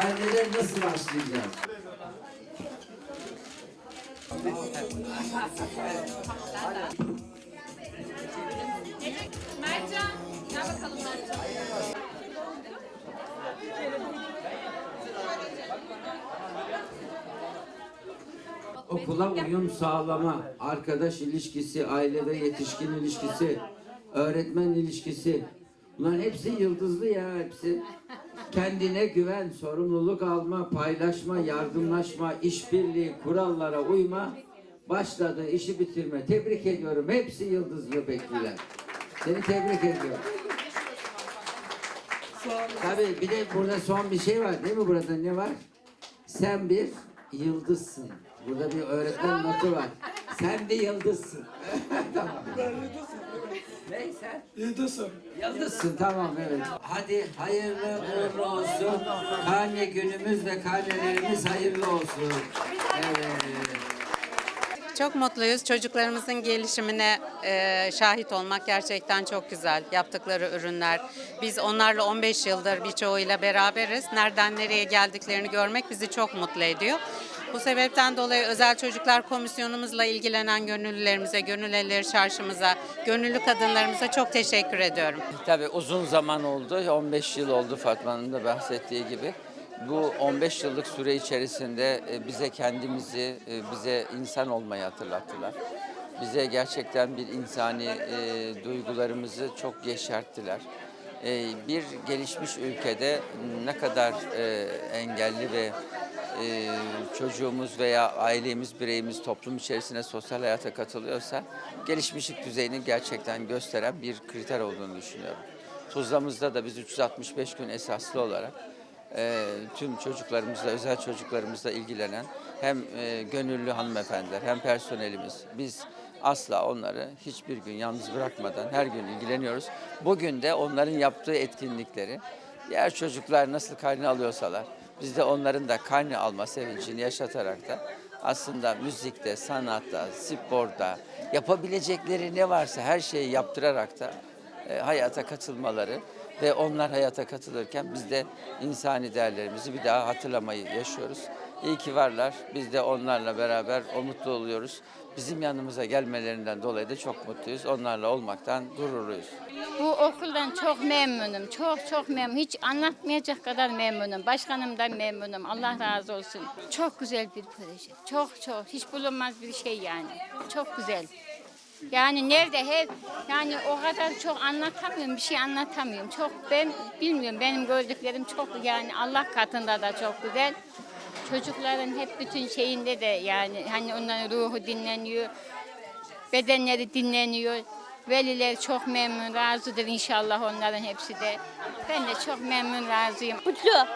karneleri nasıl başlayacağız? Mertcan, gel bakalım Mertcan. Okula uyum sağlama, arkadaş ilişkisi, aile ve yetişkin ilişkisi, öğretmen ilişkisi. Bunların hepsi yıldızlı ya hepsi. Kendine güven, sorumluluk alma, paylaşma, yardımlaşma, işbirliği, kurallara uyma, başladığı işi bitirme. Tebrik ediyorum. Hepsi yıldızlı bekliler. Seni tebrik ediyorum. Tabii bir de burada son bir şey var değil mi burada ne var? Sen bir yıldızsın. Burada bir öğretmen notu var. Sen bir yıldızsın. tamam. Ne sen? Yıldızım. Yıldızsın tamam evet. Hadi hayırlı uğurlu olsun. Karne günümüz ve karnelerimiz hayırlı olsun. Evet. Çok mutluyuz. Çocuklarımızın gelişimine e, şahit olmak gerçekten çok güzel. Yaptıkları ürünler. Biz onlarla 15 yıldır birçoğuyla beraberiz. Nereden nereye geldiklerini görmek bizi çok mutlu ediyor. Bu sebepten dolayı özel çocuklar komisyonumuzla ilgilenen gönüllülerimize, gönül elleri çarşımıza, gönüllü kadınlarımıza çok teşekkür ediyorum. Tabii uzun zaman oldu. 15 yıl oldu Fatma'nın da bahsettiği gibi. Bu 15 yıllık süre içerisinde e, bize kendimizi, e, bize insan olmayı hatırlattılar. Bize gerçekten bir insani e, duygularımızı çok yeşerttiler. Bir gelişmiş ülkede ne kadar engelli ve e, çocuğumuz veya ailemiz, bireyimiz toplum içerisinde sosyal hayata katılıyorsa gelişmişlik düzeyini gerçekten gösteren bir kriter olduğunu düşünüyorum. Tuzla'mızda da biz 365 gün esaslı olarak e, tüm çocuklarımızla, özel çocuklarımızla ilgilenen hem e, gönüllü hanımefendiler hem personelimiz biz asla onları hiçbir gün yalnız bırakmadan her gün ilgileniyoruz. Bugün de onların yaptığı etkinlikleri diğer çocuklar nasıl karne alıyorsalar biz de onların da karne alma sevincini yaşatarak da aslında müzikte, sanatta, sporda yapabilecekleri ne varsa her şeyi yaptırarak da e, hayata katılmaları ve onlar hayata katılırken biz de insani değerlerimizi bir daha hatırlamayı yaşıyoruz. İyi ki varlar. Biz de onlarla beraber o mutlu oluyoruz. Bizim yanımıza gelmelerinden dolayı da çok mutluyuz. Onlarla olmaktan gururluyuz. Bu okuldan çok memnunum. Çok çok memnunum. Hiç anlatmayacak kadar memnunum. Başkanımdan memnunum. Allah razı olsun. Çok güzel bir proje. Çok çok. Hiç bulunmaz bir şey yani. Çok güzel. Yani nerede hep yani o kadar çok anlatamıyorum bir şey anlatamıyorum. Çok ben bilmiyorum benim gördüklerim çok yani Allah katında da çok güzel. Çocukların hep bütün şeyinde de yani hani onların ruhu dinleniyor. Bedenleri dinleniyor. Veliler çok memnun, razıdır inşallah onların hepsi de. Ben de çok memnun, razıyım. Mutlu.